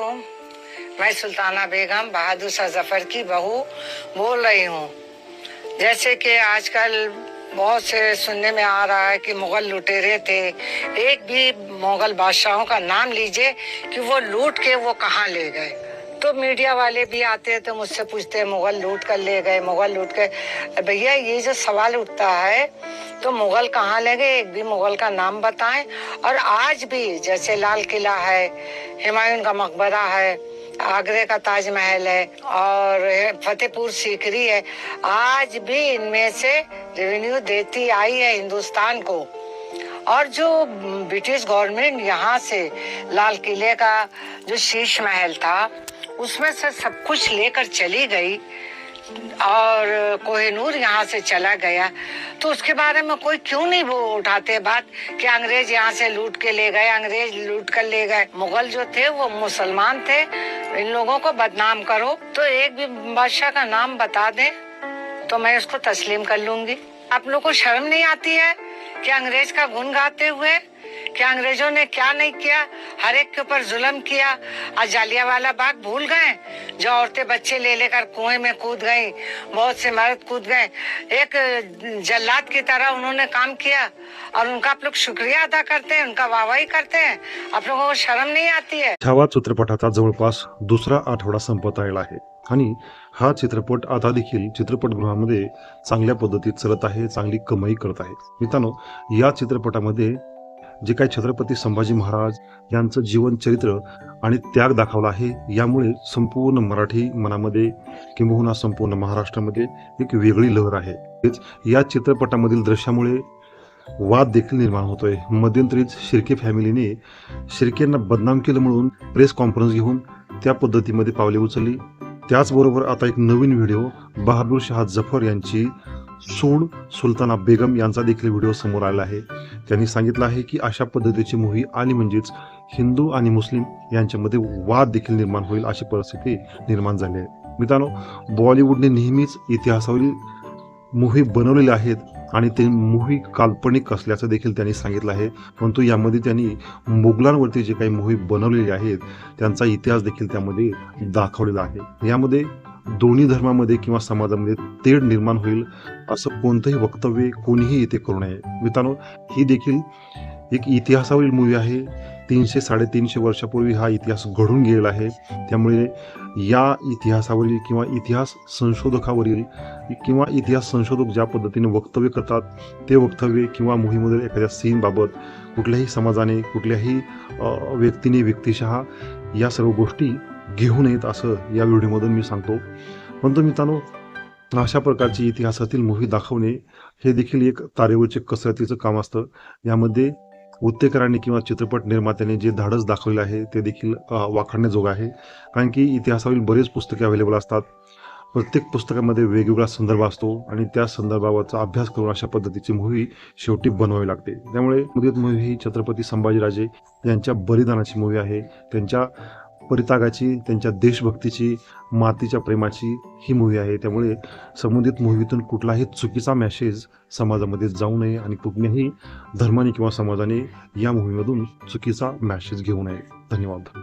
वालेकुम मैं सुल्ताना बेगम बहादुर शाह ज़फ़र की बहू बोल रही हूँ। जैसे कि आजकल बहुत से सुनने में आ रहा है कि मुगल लुटेरे थे, एक भी मुगल बादशाहों का नाम लीजिए कि वो लूट के वो कहाँ ले गए। तो मीडिया वाले भी आते हैं तो मुझसे पूछते हैं, मुगल लूट कर ले गए, मुगल लूट कर। भैया, ये जो सवाल उठता है तो मुगल कहाँ ले गए एक भी मुगल का नाम बताएँ। और आज भी जैसे लाल किला है, हुमायूं का मकबरा है, आगरे का ताजमहल है, और फतेहपुर सीकरी है, आज भी इनमें से रेवेन्यू देती आई है हिंदुस्तान को। और जो ब्रिटिश गवर्नमेंट यहाँ से लाल किले का जो शीश महल था उसमें से सब कुछ लेकर चली गई और कोहिनूर यहाँ से चला गया। तो उसके बारे में कोई क्यों नहीं वो उठाते बात कि अंग्रेज़ यहाँ से लूट के ले गए, अंग्रेज़ लूट कर ले गए। मुगल जो थे, वो मुसलमान थे। इन लोगों को बदनाम करो। तो एक भी बादशाह का नाम बता दें तो मैं उसको तस्लीम कर लूँगी। आप लोग को शर्म नहीं आती है कि अंग्रेज़ का गुण गाते हुए, कि अंग्रेज़ों ने क्या नहीं किया? हर एक के ऊपर जुल्म किया और जालिया वाला बाग भूल गए। जो औरतें बच्चे ले लेकर कुएं में कूद गई बहुत से मर्द कूद गए। एक जल्लाद की तरह उन्होंने काम किया और उनका आप लोग शुक्रिया अदा करते हैं उनका वाहवाही करते हैं। आप लोगों को शर्म नहीं आती है? छावा चित्रपटाचा जवळपास दुसरा आठवडा संपत आलेला आहे. आणि हा चित्रपट आता देखील चित्रपटगृहामध्ये चांगल्या पद्धतीत चालत आहे चांगली कमाई करत आहे. मित्रांनो या चित्रपटामध्ये जे काही छत्रपती संभाजी महाराज यांचं जीवन चरित्र आणि त्याग दाखवला आहे यामुळे संपूर्ण मराठी मनामध्ये किंबहुना संपूर्ण महाराष्ट्रामध्ये एक वेगळी लहर आहे. तेच या चित्रपटामधील दृश्यामुळे वाद देखील निर्माण होतोय. मध्यंतरीच शिर्के फॅमिलीने शिर्केंना बदनाम केलं म्हणून प्रेस कॉन्फरन्स घेऊन त्या पद्धतीमध्ये पावले उचलली. त्याचबरोबर आता एक नवीन व्हिडिओ बहादूर शहा जफर यांची सून सुलताना बेगम यांचा देखील व्हिडिओ समोर आला आहे. त्यांनी सांगितलं आहे की अशा पद्धतीची मूव्ही आली म्हणजेच हिंदू आणि मुस्लिम यांच्यामध्ये वाद देखील निर्माण होईल अशी परिस्थिती निर्माण झाली आहे. मित्रांनो बॉलिवूडने नेहमीच इतिहासावरील मूव्ही बनवलेल्या आहेत आणि ते मुव्ही काल्पनिक असल्याचं देखील त्यांनी सांगितलं आहे. परंतु यामध्ये त्यांनी मुघलांवरती जे काही मूव्ही बनवलेले आहेत त्यांचा इतिहास देखील त्यामध्ये दाखवलेला आहे. यामध्ये दोन्ही धर्मामध्ये किंवा समाजामध्ये तेढ निर्माण होईल असं कोणतंही वक्तव्य कोणीही इथे करू नये. मित्रांनो ही देखील एक इतिहासावरील मूवी आहे. तीनशे साडेतीनशे वर्षापूर्वी हा इतिहास घडून गेलेला आहे. त्यामुळे या इतिहासावरील किंवा इतिहास संशोधकावरील किंवा इतिहास संशोधक ज्या पद्धतीने वक्तव्य करतात ते वक्तव्य किंवा मोहिमेमधील एखाद्या सीनबाबत कुठल्याही समाजाने कुठल्याही व्यक्तीने व्यक्तिशः या सर्व गोष्टी घेऊ नयेत असं या व्हिडिओमधून मी सांगतो. परंतु मित्रांनो अशा प्रकारची इतिहासातील मूव्ही दाखवणे हे देखील एक तारेवरचे कसरतीचं काम असतं. यामध्ये उत्तेकरांनी किंवा चित्रपट निर्मात्याने जे धाडस दाखवले आहे ते देखील वाखाणण्याजोगं आहे. कारण की इतिहासावरील बरेच पुस्तके अवेलेबल असतात. प्रत्येक पुस्तकामध्ये वेगवेगळा संदर्भ असतो आणि त्या संदर्भावरचा अभ्यास करून अशा पद्धतीची मूव्ही शेवटी बनवावी लागते. त्यामुळे मुदित मूव्ही ही छत्रपती संभाजीराजे यांच्या बलिदानाची मूव्ही आहे. त्यांच्या परितागाची त्यांच्या देशभक्तीची मातीच्या प्रेमाची ही मूव्ही आहे. त्यामुळे संबंधित मूव्हीतून कुठलाही चुकीचा मॅसेज समाजामध्ये जाऊ नये आणि कुठल्याही धर्माने किंवा समाजाने या मूव्हीमधून चुकीचा मॅसेज घेऊ नये. धन्यवाद.